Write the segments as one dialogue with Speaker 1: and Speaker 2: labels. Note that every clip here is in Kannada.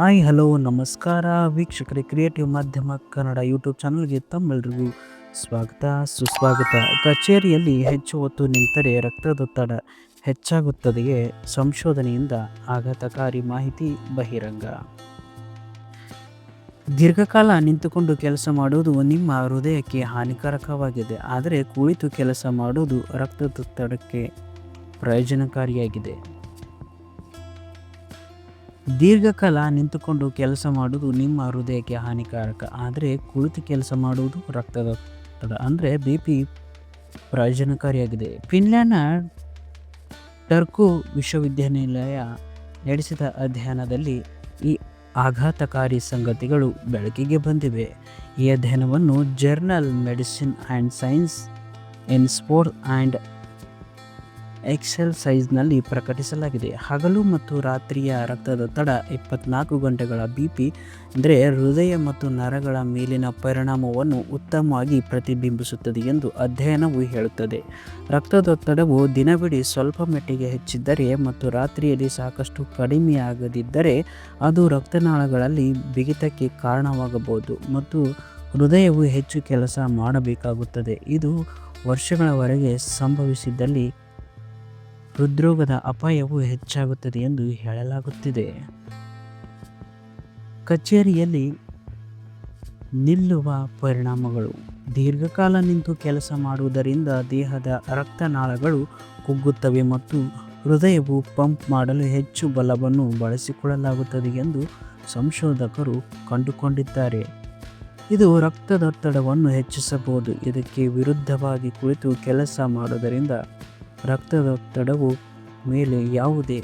Speaker 1: ಹಾಯ್, ಹಲೋ, ನಮಸ್ಕಾರ. ವೀಕ್ಷಕರೇ ಕ್ರಿಯೇಟಿವ್ ಮಾಧ್ಯಮ ಕನ್ನಡ ಯೂಟ್ಯೂಬ್ ಚಾನಲ್ಗೆ ತಮ್ಮೆಲ್ಲರಿಗೂ ಸ್ವಾಗತ, ಸುಸ್ವಾಗತ. ಕಚೇರಿಯಲ್ಲಿ ಹೆಚ್ಚು ಹೊತ್ತು ನಿಂತರೆ ರಕ್ತದೊತ್ತಡ ಹೆಚ್ಚಾಗುತ್ತದೆಯೇ? ಸಂಶೋಧನೆಯಿಂದ ಆಘಾತಕಾರಿ ಮಾಹಿತಿ ಬಹಿರಂಗ. ದೀರ್ಘಕಾಲ ನಿಂತುಕೊಂಡು ಕೆಲಸ ಮಾಡುವುದು ನಿಮ್ಮ ಹೃದಯಕ್ಕೆ ಹಾನಿಕಾರಕವಾಗಿದೆ. ಆದರೆ ಕುಳಿತು ಕೆಲಸ ಮಾಡುವುದು ರಕ್ತದೊತ್ತಡಕ್ಕೆ ಪ್ರಯೋಜನಕಾರಿಯಾಗಿದೆ. ದೀರ್ಘಕಾಲ ನಿಂತುಕೊಂಡು ಕೆಲಸ ಮಾಡುವುದು ನಿಮ್ಮ ಹೃದಯಕ್ಕೆ ಹಾನಿಕಾರಕ. ಆದರೆ ಕುಳಿತು ಕೆಲಸ ಮಾಡುವುದು ರಕ್ತದ ಅಂದರೆ ಬಿ ಪಿ ಪ್ರಯೋಜನಕಾರಿಯಾಗಿದೆ. ಫಿನ್ಲ್ಯಾಂಡ್ನ ಟರ್ಕು ವಿಶ್ವವಿದ್ಯಾನಿಲಯ ನಡೆಸಿದ ಅಧ್ಯಯನದಲ್ಲಿ ಈ ಆಘಾತಕಾರಿ ಸಂಗತಿಗಳು ಬೆಳಕಿಗೆ ಬಂದಿವೆ. ಈ ಅಧ್ಯಯನವನ್ನು journal medicine and science in sport and ಎಕ್ಸೆಲ್ಸೈಸ್ನಲ್ಲಿ ಪ್ರಕಟಿಸಲಾಗಿದೆ. ಹಗಲು ಮತ್ತು ರಾತ್ರಿಯ ರಕ್ತದೊತ್ತಡ ಇಪ್ಪತ್ನಾಲ್ಕು ಗಂಟೆಗಳ ಬಿ ಪಿ ಅಂದರೆ ಹೃದಯ ಮತ್ತು ನರಗಳ ಮೇಲಿನ ಪರಿಣಾಮವನ್ನು ಉತ್ತಮವಾಗಿ ಪ್ರತಿಬಿಂಬಿಸುತ್ತದೆ ಎಂದು ಅಧ್ಯಯನವು ಹೇಳುತ್ತದೆ. ರಕ್ತದೊತ್ತಡವು ದಿನವಿಡೀ ಸ್ವಲ್ಪ ಮಟ್ಟಿಗೆ ಹೆಚ್ಚಿದ್ದರೆ ಮತ್ತು ರಾತ್ರಿಯಲ್ಲಿ ಸಾಕಷ್ಟು ಕಡಿಮೆಯಾಗದಿದ್ದರೆ ಅದು ರಕ್ತನಾಳಗಳಲ್ಲಿ ಬಿಗಿತಕ್ಕೆ ಕಾರಣವಾಗಬಹುದು ಮತ್ತು ಹೃದಯವು ಹೆಚ್ಚು ಕೆಲಸ ಮಾಡಬೇಕಾಗುತ್ತದೆ. ಇದು ವರ್ಷಗಳವರೆಗೆ ಸಂಭವಿಸಿದ್ದಲ್ಲಿ ಹೃದ್ರೋಗದ ಅಪಾಯವು ಹೆಚ್ಚಾಗುತ್ತದೆ ಎಂದು ಹೇಳಲಾಗುತ್ತಿದೆ. ಕಚೇರಿಯಲ್ಲಿ ನಿಲ್ಲುವ ಪರಿಣಾಮಗಳು. ದೀರ್ಘಕಾಲ ನಿಂತು ಕೆಲಸ ಮಾಡುವುದರಿಂದ ದೇಹದ ರಕ್ತನಾಳಗಳು ಕುಗ್ಗುತ್ತವೆ ಮತ್ತು ಹೃದಯವು ಪಂಪ್ ಮಾಡಲು ಹೆಚ್ಚು ಬಲವನ್ನು ಬಳಸಿಕೊಳ್ಳಲಾಗುತ್ತದೆ ಎಂದು ಸಂಶೋಧಕರು ಕಂಡುಕೊಂಡಿದ್ದಾರೆ. ಇದು ರಕ್ತದೊತ್ತಡವನ್ನು ಹೆಚ್ಚಿಸಬಹುದು. ಇದಕ್ಕೆ ವಿರುದ್ಧವಾಗಿ ಕುಳಿತು ಕೆಲಸ ಮಾಡುವುದರಿಂದ ರಕ್ತದೊತ್ತಡವು ಮೇಲೆ ಯಾವುದೇ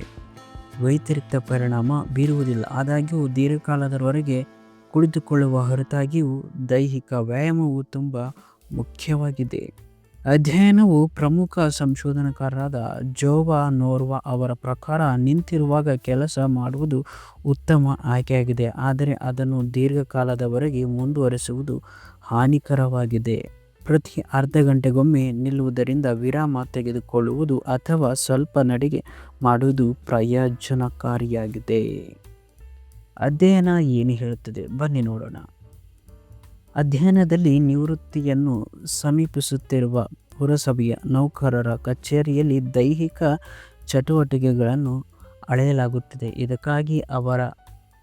Speaker 1: ವ್ಯತಿರಿಕ್ತ ಪರಿಣಾಮ ಬೀರುವುದಿಲ್ಲ. ಆದಾಗ್ಯೂ, ದೀರ್ಘಕಾಲದವರೆಗೆ ಕುಳಿತುಕೊಳ್ಳುವ ಹೊರತಾಗಿಯೂ ದೈಹಿಕ ವ್ಯಾಯಾಮವು ತುಂಬ ಮುಖ್ಯವಾಗಿದೆ. ಅಧ್ಯಯನವು ಪ್ರಮುಖ ಸಂಶೋಧನಕಾರರಾದ ಜೋವಾ ನೋರ್ವಾ ಅವರ ಪ್ರಕಾರ ನಿಂತಿರುವಾಗ ಕೆಲಸ ಮಾಡುವುದು ಉತ್ತಮ ಆಯ್ಕೆಯಾಗಿದೆ, ಆದರೆ ಅದನ್ನು ದೀರ್ಘಕಾಲದವರೆಗೆ ಮುಂದುವರೆಸುವುದು ಹಾನಿಕರವಾಗಿದೆ. ಪ್ರತಿ ಅರ್ಧ ಗಂಟೆಗೊಮ್ಮೆ ನಿಲ್ಲುವುದರಿಂದ ವಿರಾಮ ತೆಗೆದುಕೊಳ್ಳುವುದು ಅಥವಾ ಸ್ವಲ್ಪ ನಡಿಗೆ ಮಾಡುವುದು ಪ್ರಯೋಜನಕಾರಿಯಾಗಿದೆ. ಅಧ್ಯಯನ ಏನು ಹೇಳುತ್ತದೆ? ಬನ್ನಿ ನೋಡೋಣ. ಅಧ್ಯಯನದಲ್ಲಿ ನಿವೃತ್ತಿಯನ್ನು ಸಮೀಪಿಸುತ್ತಿರುವ ಪುರಸಭೆಯ ನೌಕರರ ಕಚೇರಿಯಲ್ಲಿ ದೈಹಿಕ ಚಟುವಟಿಕೆಗಳನ್ನು ಅಳೆಯಲಾಗುತ್ತಿದೆ. ಇದಕ್ಕಾಗಿ ಅವರ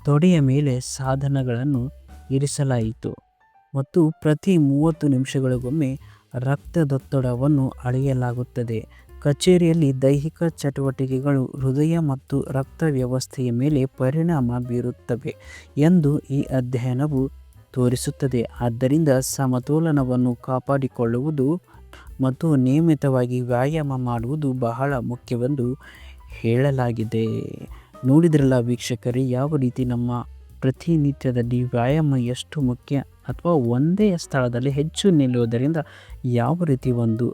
Speaker 1: ತೊಡೆಯ ಮೇಲೆ ಸಾಧನಗಳನ್ನು ಇರಿಸಲಾಯಿತು. ಮತ್ತು ಪ್ರತಿ ಮೂವತ್ತು ನಿಮಿಷಗಳಿಗೊಮ್ಮೆ ರಕ್ತದೊತ್ತಡವನ್ನು ಅಳೆಯಲಾಗುತ್ತದೆ. ಕಚೇರಿಯಲ್ಲಿ ದೈಹಿಕ ಚಟುವಟಿಕೆಗಳು ಹೃದಯ ಮತ್ತು ರಕ್ತ ವ್ಯವಸ್ಥೆಯ ಮೇಲೆ ಪರಿಣಾಮ ಬೀರುತ್ತವೆ ಎಂದು ಈ ಅಧ್ಯಯನವು ತೋರಿಸುತ್ತದೆ. ಆದ್ದರಿಂದ ಸಮತೋಲನವನ್ನು ಕಾಪಾಡಿಕೊಳ್ಳುವುದು ಮತ್ತು ನಿಯಮಿತವಾಗಿ ವ್ಯಾಯಾಮ ಮಾಡುವುದು ಬಹಳ ಮುಖ್ಯವೆಂದು ಹೇಳಲಾಗಿದೆ. ನೋಡಿದ್ರಲ್ಲ ವೀಕ್ಷಕರೇ, ಯಾವ ರೀತಿ ನಮ್ಮ ಪ್ರತಿನಿತ್ಯದಲ್ಲಿ ವ್ಯಾಯಾಮ ಎಷ್ಟು ಮುಖ್ಯ ಅಥವಾ ಒಂದೇ ಸ್ಥಳದಲ್ಲಿ ಹೆಚ್ಚು ನಿಲ್ಲುವುದರಿಂದ ಯಾವ ರೀತಿ ಒಂದು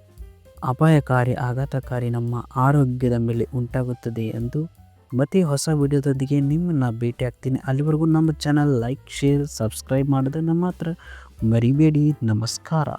Speaker 1: ಅಪಾಯಕಾರಿ, ಆಘಾತಕಾರಿ ನಮ್ಮ ಆರೋಗ್ಯದ ಮೇಲೆ ಉಂಟಾಗುತ್ತದೆ ಎಂದು ಮತ್ತೆ ಹೊಸ ವಿಡಿಯೋದೊಂದಿಗೆ ನಿಮ್ಮನ್ನು ಭೇಟಿ ಆಗ್ತೀನಿ. ಅಲ್ಲಿವರೆಗೂ ನಮ್ಮ ಚಾನಲ್ ಲೈಕ್ ಶೇರ್ ಸಬ್ಸ್ಕ್ರೈಬ್ ಮಾಡೋದನ್ನು ಮಾತ್ರ ಮರಿಬೇಡಿ. ನಮಸ್ಕಾರ.